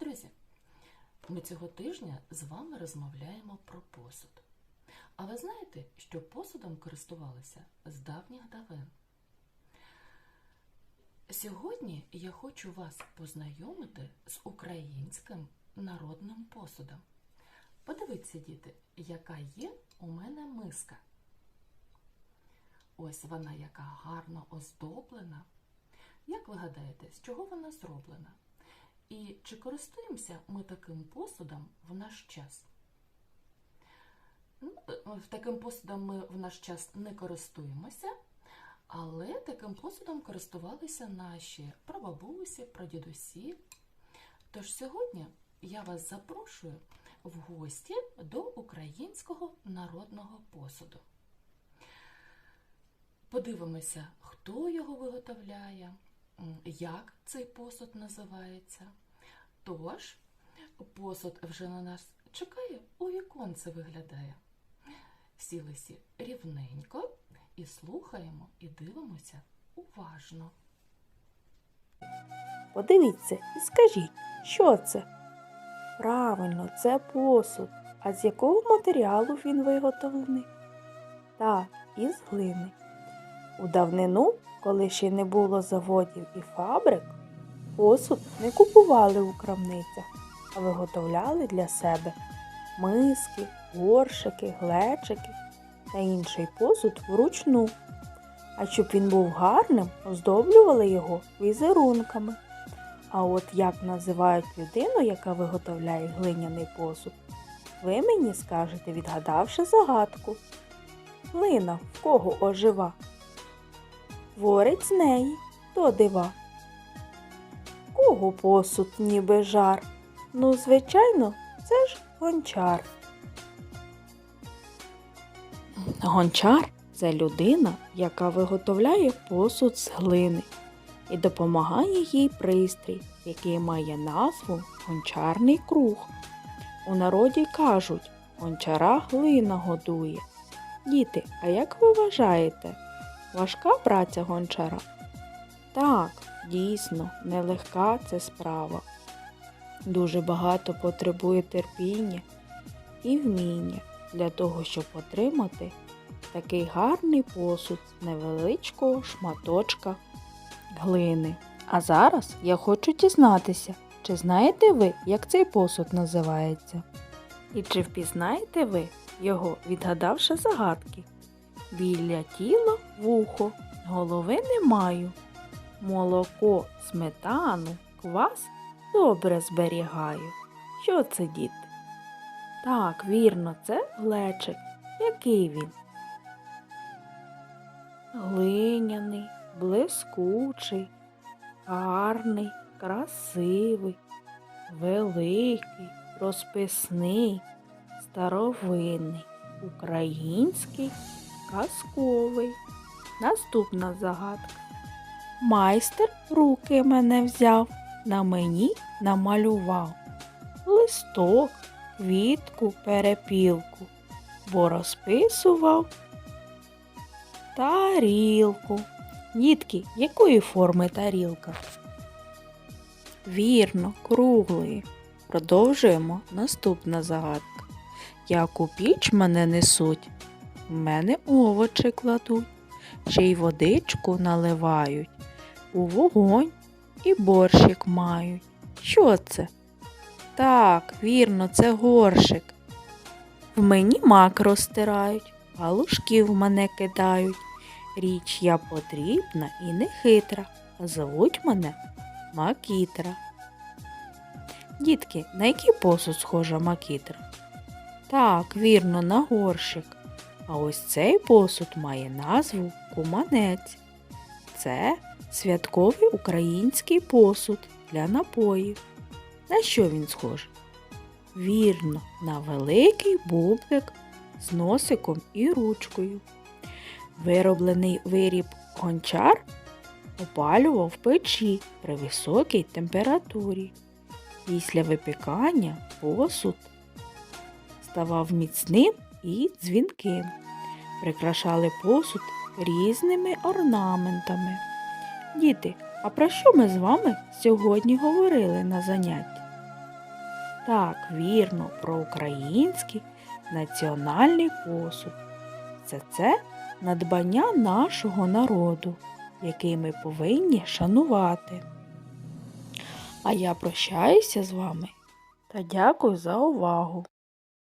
друзі! Ми цього тижня з вами розмовляємо про посуд. А ви знаєте, що посудом користувалися з давніх давен? Сьогодні я хочу вас познайомити з українським народним посудом. Подивіться, діти, яка є у мене миска. Ось вона яка гарно оздоблена. Як ви гадаєте, з чого вона зроблена? І чи користуємося ми таким посудом в наш час? Ну, е, таким посудом ми в наш час не користуємося, але таким посудом користувалися наші прабабусі, прадідусі. Тож сьогодні я вас запрошую в гості до українського народного посуду. Подивимося, хто його виготовляє, як цей посуд називається. Тож, посуд вже на нас чекає, у віконце виглядає. Сілися рівненько і слухаємо, і дивимося уважно. Подивіться і скажіть, що це? Правильно, це посуд. А з якого матеріалу він виготовлений? Так, із глини. У давнину, коли ще не було заводів і фабрик, посуд не купували у крамницях, а виготовляли для себе миски, горшики, глечики та інший посуд вручну. А щоб він був гарним, оздоблювали його візерунками. А от як називають людину, яка виготовляє глиняний посуд, ви мені скажете, відгадавши загадку. Глина в кого ожива? Творить з неї то дива. Кого посуд ніби жар? Ну, звичайно, це ж гончар. Гончар це людина, яка виготовляє посуд з глини і допомагає їй пристрій, який має назву гончарний круг. У народі кажуть, гончара глина годує. Діти, а як ви вважаєте, важка праця гончара? Так, дійсно, нелегка це справа. Дуже багато потребує терпіння і вміння для того, щоб отримати такий гарний посуд з невеличкого шматочка глини. А зараз я хочу дізнатися, чи знаєте ви, як цей посуд називається? І чи впізнаєте ви його, відгадавши загадки? Біля тіла вухо, голови не маю. Молоко, сметану, квас добре зберігаю. Що це, діти? Так, вірно, це глечик. Який він? Глиняний, блискучий, гарний, красивий, великий, розписний, старовинний, український, казковий. Наступна загадка. Майстер руки мене взяв, на мені намалював листок, квітку, перепілку, бо розписував тарілку. Дітки, якої форми тарілка? Вірно, круглої. Продовжуємо наступна загадка. Як у піч мене несуть, в мене овочі кладуть, ще й водичку наливають, у вогонь і борщик мають. Що це? Так, вірно, це горшик. В мені мак розтирають, галушки в мене кидають. Річ я потрібна і не хитра, а зовуть мене Макітра. Дітки, на який посуд схожа Макітра? Так, вірно, на горщик. А ось цей посуд має назву куманець. Це святковий український посуд для напоїв. На що він схожий? Вірно, на великий бублик з носиком і ручкою. Вироблений виріб гончар опалював печі при високій температурі. Після випікання посуд ставав міцним і дзвінким. Прикрашали посуд різними орнаментами. Діти, а про що ми з вами сьогодні говорили на занятті? Так, вірно, про український національний посуд. Це це надбання нашого народу, який ми повинні шанувати. А я прощаюся з вами та дякую за увагу.